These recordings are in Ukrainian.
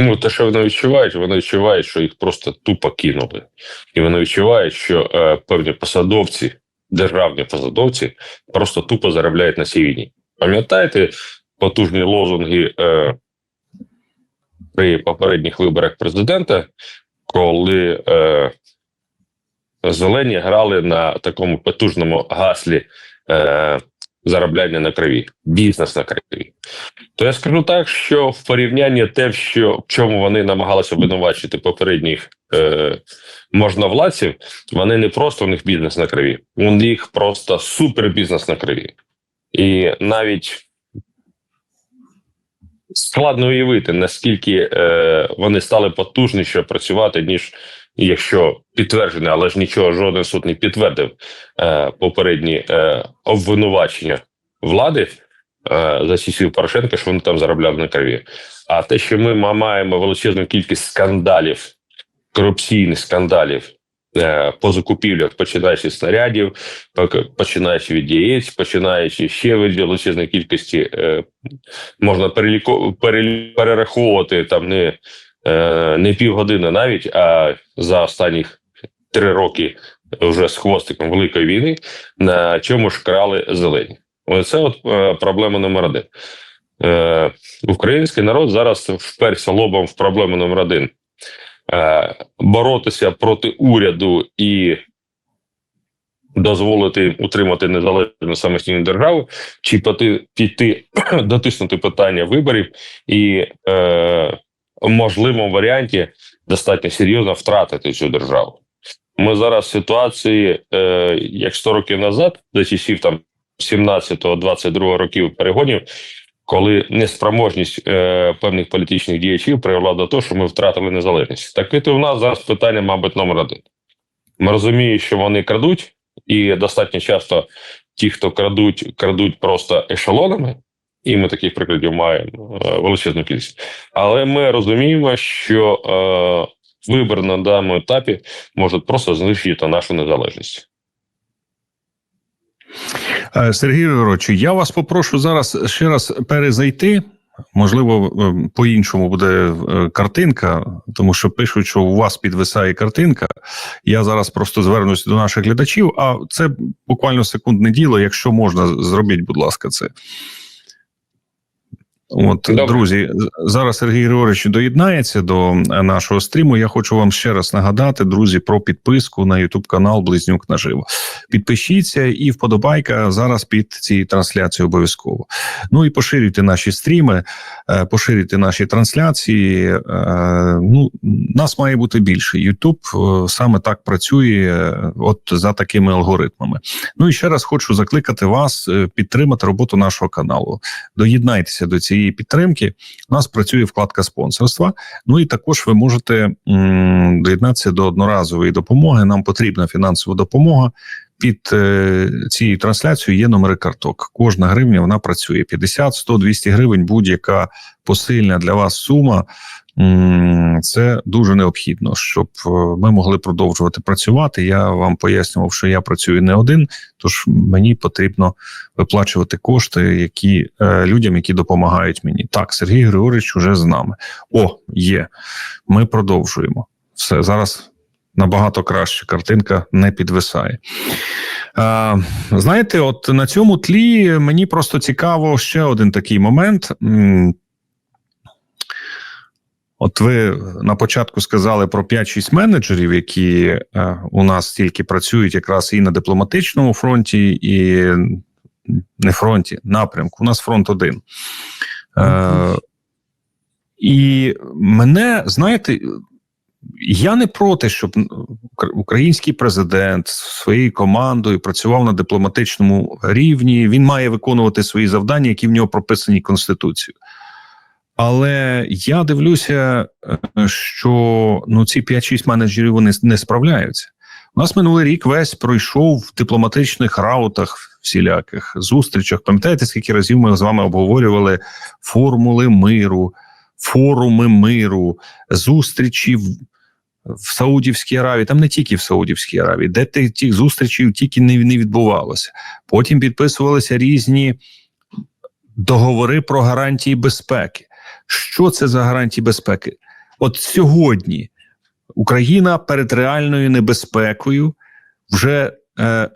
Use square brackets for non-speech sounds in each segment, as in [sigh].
Ну, те, що вони відчувають, вони відчувають, що їх просто тупо кинули. І вони відчувають, що е, певні посадовці, державні посадовці, просто тупо заробляють на цій війні. Пам'ятаєте потужні лозунги е, при попередніх виборах президента, коли е, зелені грали на такому потужному гаслі е, заробляння на крові, бізнес на крові. То я скажу так, що в порівнянні те, що в чому вони намагалися обвинувачити попередніх е, можновладців, вони не просто у них бізнес на крові, у них просто супербізнес на крові. І навіть складно уявити, наскільки е, вони стали потужніше працювати, ніж якщо підтверджене, але ж нічого жоден суд не підтвердив е, попередні е, обвинувачення влади е, за часів Порошенка, що вони там заробляли на крові. А те, що ми маємо величезну кількість скандалів, корупційних скандалів по закупівлях, починаючи з снарядів, починаючи від яєць, починаючи ще від величезної кількості, е, можна перераховувати там не, е, не півгодини навіть, а за останніх три роки вже з хвостиком великої війни, на чому ж крали зелені. Оце от е, проблема номер один. Е, український народ зараз вперся лобом в проблему номер один. Е, боротися проти уряду і дозволити утримати незалежну самостійну державу, чи піти, [clears throat] дотиснути питання виборів і е, можливому варіанті достатньо серйозно втратити цю державу. Ми зараз в ситуації, е, як 100 років назад, за часів там 17-22 років перегонів, коли неспроможність е, певних політичних діячів привела до того, що ми втратили незалежність. Так і у нас зараз питання, мабуть, номер один. Ми розуміємо, що вони крадуть, і достатньо часто ті, хто крадуть, крадуть просто ешелонами, і ми таких прикладів маємо е, величезну кількість. Але ми розуміємо, що е, вибір на даному етапі може просто знищити нашу незалежність. Е, Сергій Григоровичу, я вас попрошу зараз ще раз перезайти. Можливо, е, по-іншому буде е, картинка, тому що пишуть, що у вас підвисає картинка. Я зараз просто звернуся до наших глядачів, а це буквально секундне діло. Якщо можна, зробіть, будь ласка, це. От, Добре. друзі, зараз Сергій Григорович доєднається до е, нашого стріму. Я хочу вам ще раз нагадати, друзі, про підписку на YouTube канал Близнюк наживо. Підпишіться і вподобайка зараз під цією трансляцією обов'язково. Ну і поширюйте наші стріми, е, поширюйте наші трансляції. Е, Ну, нас має бути більше. YouTube е, саме так працює, от за такими алгоритмами. Ну і ще раз хочу закликати вас підтримати роботу нашого каналу. Доєднайтеся до цієї підтримки. У нас працює вкладка спонсорства. Ну і також ви можете доєднатися до одноразової допомоги. Нам потрібна фінансова допомога. Під е, цією трансляцією є номери карток. Кожна гривня вона працює 50, 100, 200 гривень. Будь-яка посильна для вас сума. Це дуже необхідно, щоб е, ми могли продовжувати працювати. Я вам пояснював, що я працюю не один, тож мені потрібно виплачувати кошти, які е, людям, які допомагають мені. Так, Сергій Григорович уже з нами. О, є. Ми продовжуємо. Все зараз набагато краще. Картинка не підвисає. Е, знаєте, от на цьому тлі мені просто цікаво ще один такий момент. От ви на початку сказали про 5-6 менеджерів, які е, у нас тільки працюють якраз і на дипломатичному фронті, і не фронті, напрямку. У нас фронт один. Е, і мене, знаєте, я не проти, щоб український президент своєю командою працював на дипломатичному рівні. Він має виконувати свої завдання, які в нього прописані Конституцією. Але я дивлюся, е, що ну, ці 5-6 менеджерів вони не справляються. У нас минулий рік весь пройшов в дипломатичних раутах всіляких зустрічах. Пам'ятаєте, скільки разів ми з вами обговорювали формули миру, форуми миру, зустрічі в, в Саудівській Аравії, там не тільки в Саудівській Аравії, де тих, зустрічей тільки не, не відбувалося. Потім підписувалися різні договори про гарантії безпеки. Що це за гарантії безпеки? От сьогодні Україна перед реальною небезпекою вже е,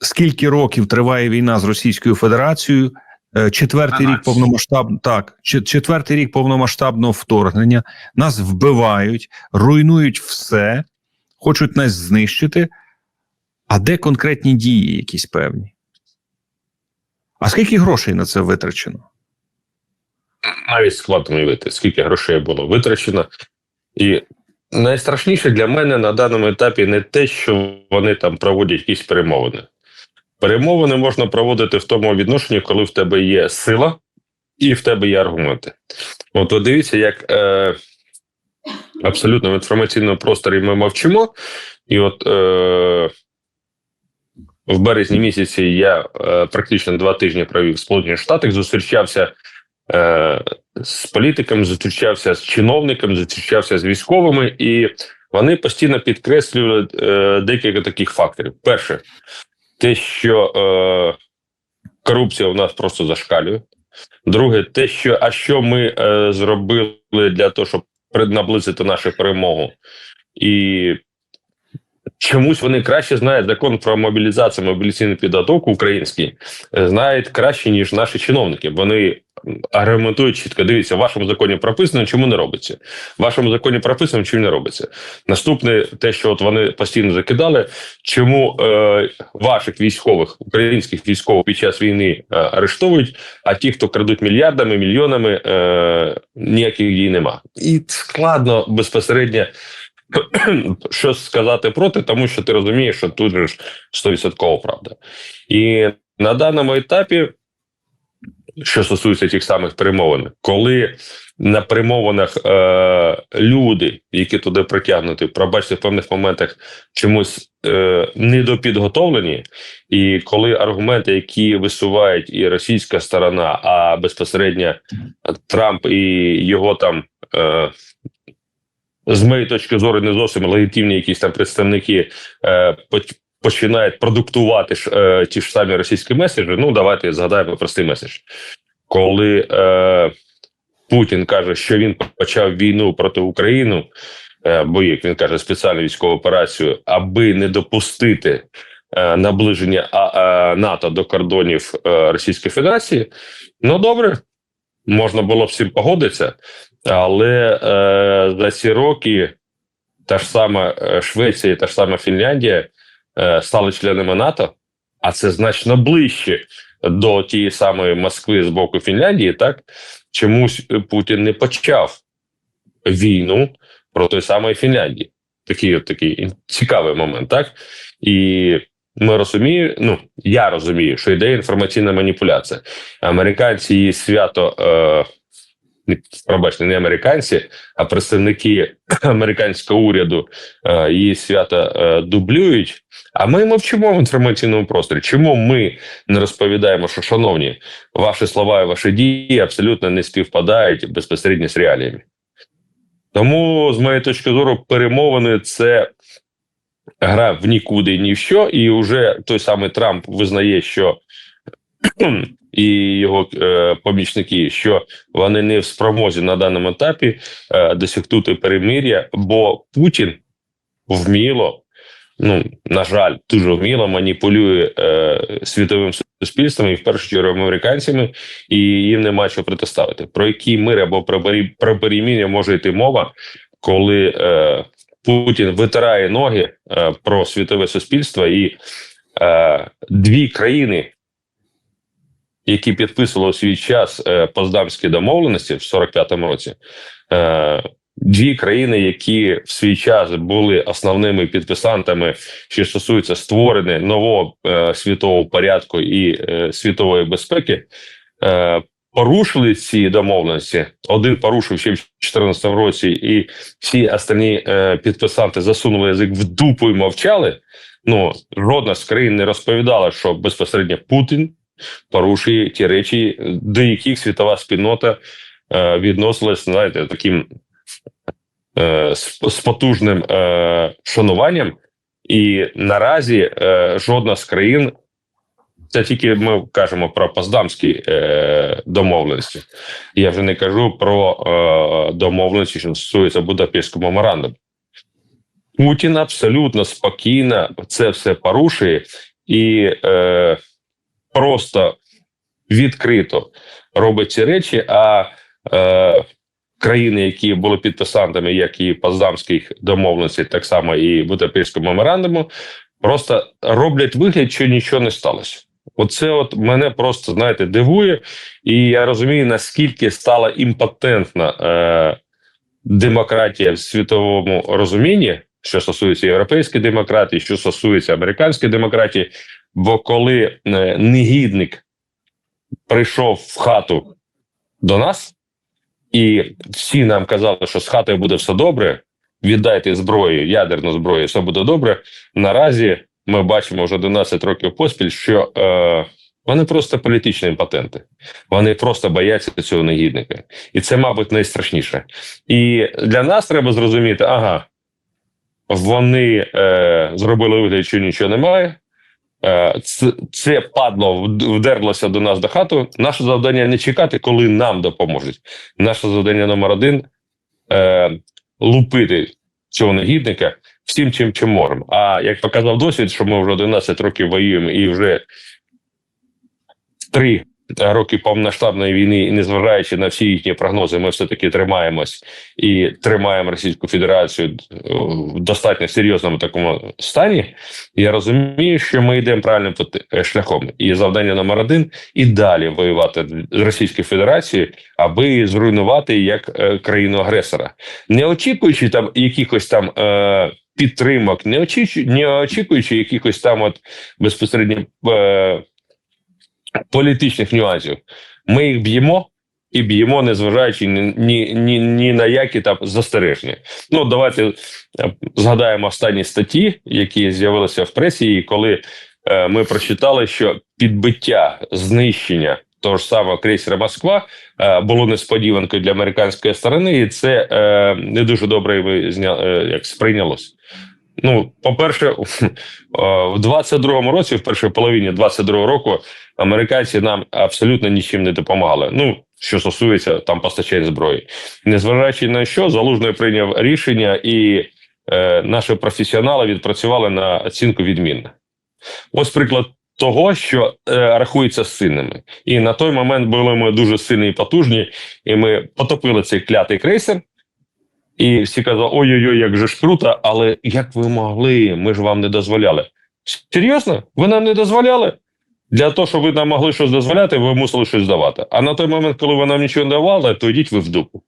скільки років триває війна з Російською Федерацією? Е, Четвертий рік 12. повномасштаб... так, четвертий рік повномасштабного вторгнення. Нас вбивають, руйнують все, хочуть нас знищити. А де конкретні дії, якісь певні? А скільки грошей на це витрачено? навіть складно уявити, скільки грошей було витрачено. І найстрашніше для мене на даному етапі не те, що вони там проводять якісь перемовини. Перемовини можна проводити в тому відношенні, коли в тебе є сила і в тебе є аргументи. От ви дивіться, як е, абсолютно в інформаційному просторі ми мовчимо, і от е, в березні місяці я е, практично два тижні провів в Сполучених Штатах, зустрічався е, з політиками, зустрічався з чиновниками, зустрічався з військовими, і вони постійно підкреслювали е, декілька таких факторів. Перше, те, що е, корупція у нас просто зашкалює. Друге, те, що а що ми е, зробили для того, щоб наблизити нашу перемогу, і чомусь вони краще знають закон про мобілізацію, мобілізаційну підготовку український, е, знають краще, ніж наші чиновники. Вони аргументують чітко. Дивіться, в вашому законі прописано, чому не робиться. В вашому законі прописано, чому не робиться. Наступне, те, що от вони постійно закидали, чому е, ваших військових, українських військових під час війни е, арештовують, а ті, хто крадуть мільярдами, мільйонами, е, ніяких дій нема. І складно безпосередньо [clears throat] щось сказати проти, тому що ти розумієш, що тут ж 100% правда. І на даному етапі, що стосується тих самих перемовин, коли на перемовинах е, люди, які туди притягнуті, пробачте, в певних моментах чомусь е, недопідготовлені, і коли аргументи, які висувають і російська сторона, а безпосередньо Трамп і його там. Е, з моєї точки зору, не зовсім легітимні якісь там представники е, починають продуктувати ж, е, ті ж самі російські меседжі. Ну, давайте згадаємо простий меседж. Коли е, Путін каже, що він почав війну проти України, е, бо як він каже, спеціальну військову операцію, аби не допустити е, наближення а, е, НАТО до кордонів е, Російської Федерації, ну добре, можна було б цим погодитися. Але е, за ці роки та ж сама е, Швеція, і та ж сама Фінляндія е, стали членами НАТО, а це значно ближче до тієї самої Москви з боку Фінляндії. Так чомусь Путін не почав війну проти самої Фінляндії. Такий от такий цікавий момент, так і ми розуміємо. Ну я розумію, що йде інформаційна маніпуляція. Американці її свято. Е, пробачте, не американці, а представники [clears throat] американського уряду е, її свята е, дублюють. А ми мовчимо в інформаційному просторі. Чому ми не розповідаємо, що шановні, ваші слова і ваші дії абсолютно не співпадають безпосередньо з реаліями? Тому, з моєї точки зору, перемовини це гра в нікуди ні в що, і вже той самий Трамп визнає, що і його е, помічники, що вони не в спромозі на даному етапі е, досягнути перемир'я, бо Путін вміло, ну на жаль, дуже вміло маніпулює е, світовим суспільством і в першу чергу американцями, і їм нема чого протиставити. Про який мир або про, пере- про перемир'я може йти мова, коли е, Путін витирає ноги е, про світове суспільство і е, дві країни які підписували у свій час е, Поздамські домовленості в 45-му році, е, дві країни, які в свій час були основними підписантами, що стосується створення нового е, світового порядку і світової безпеки, порушили ці домовленості. Один порушив ще в 2014 році, і всі остальні е, підписанти засунули язик в дупу і мовчали. Ну жодна з країн не розповідала, що безпосередньо Путін порушує ті речі, до яких світова спільнота е, відносилась, знаєте, таким е, з, потужним е, шануванням, і наразі е, жодна з країн Це тільки ми кажемо про Поздамські е, домовленості. Я вже не кажу про е, домовленості, що стосується Будапештського меморандуму. Путін абсолютно спокійно це все порушує і е, просто відкрито робить ці речі. А е, країни, які були підписантами, як і Поздамських домовленостей, так само і Будапештського меморандуму, просто роблять вигляд, що нічого не сталося. Оце от мене просто знаєте дивує, і я розумію, наскільки стала імпотентна е, демократія в світовому розумінні, що стосується європейської демократії, що стосується американської демократії. Бо коли е, негідник прийшов в хату до нас, і всі нам казали, що з хатою буде все добре, віддайте зброю, ядерну зброю, все буде добре. Наразі ми бачимо вже 11 років поспіль, що е, вони просто політичні імпотенти. Вони просто бояться цього негідника. І це, мабуть, найстрашніше. І для нас треба зрозуміти, ага, вони е, зробили вигляд, що нічого немає. Е, Це, падло вдерлося до нас до хату. Наше завдання не чекати, коли нам допоможуть. Наше завдання номер один е, лупити цього негідника всім, чим чим можемо. А як показав досвід, що ми вже 11 років воюємо і вже три роки повномасштабної війни, і незважаючи на всі їхні прогнози, ми все таки тримаємось і тримаємо Російську Федерацію е, в достатньо серйозному такому стані. Я розумію, що ми йдемо правильним е, шляхом, і завдання номер один і далі воювати з Російською Федерацією, аби зруйнувати як е, країну агресора, не очікуючи там якихось там. Е, Підтримок, не очікуючи, не очікуючи якихось там от безпосередньо е, політичних нюансів. Ми їх б'ємо і б'ємо, незважаючи ні, ні, ні, ні на які там застереження. Ну, давайте е, згадаємо останні статті, які з'явилися в пресі, і коли е, ми прочитали, що підбиття знищення того ж самого крейсера Москва е, було несподіванкою для американської сторони, і це е, не дуже добре зня, е, як сприйнялось. Ну, по-перше, [laughs] е, в 22-му році, в першій половині 22-го року, американці нам абсолютно нічим не допомагали. Ну, що стосується там постачання зброї, незважаючи на що, залужний прийняв рішення, і е, наші професіонали відпрацювали на оцінку відмінно. Ось приклад того, що е, рахується сильними. І на той момент були ми дуже сильні і потужні, і ми потопили цей клятий крейсер. І всі казали: ой-ой-ой, як же ж круто, але як ви могли? Ми ж вам не дозволяли. Серйозно? Ви нам не дозволяли? Для того, щоб ви нам могли щось дозволяти, ви мусили щось давати. А на той момент, коли ви нам нічого не давали, то йдіть ви в дупу.